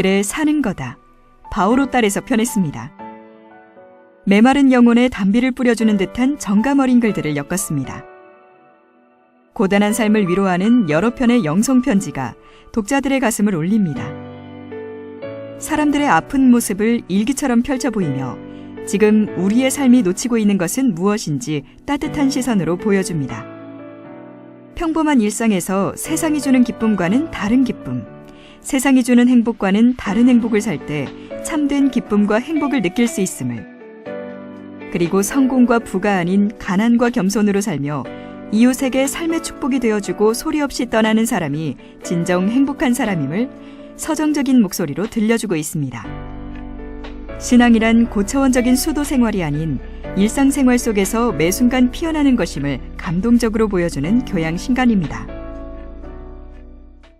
그래 사는 거다. 바오로 딸에서 편했습니다. 메마른 영혼에 담비를 뿌려주는 듯한 정감 어린 글들을 엮었습니다. 고단한 삶을 위로하는 여러 편의 영성 편지가 독자들의 가슴을 울립니다. 사람들의 아픈 모습을 일기처럼 펼쳐 보이며 지금 우리의 삶이 놓치고 있는 것은 무엇인지 따뜻한 시선으로 보여줍니다. 평범한 일상에서 세상이 주는 기쁨과는 다른 기쁨, 세상이 주는 행복과는 다른 행복을 살 때 참된 기쁨과 행복을 느낄 수 있음을, 그리고 성공과 부가 아닌 가난과 겸손으로 살며 이웃에게 삶의 축복이 되어주고 소리 없이 떠나는 사람이 진정 행복한 사람임을 서정적인 목소리로 들려주고 있습니다. 신앙이란 고차원적인 수도 생활이 아닌 일상생활 속에서 매 순간 피어나는 것임을 감동적으로 보여주는 교양 신간입니다.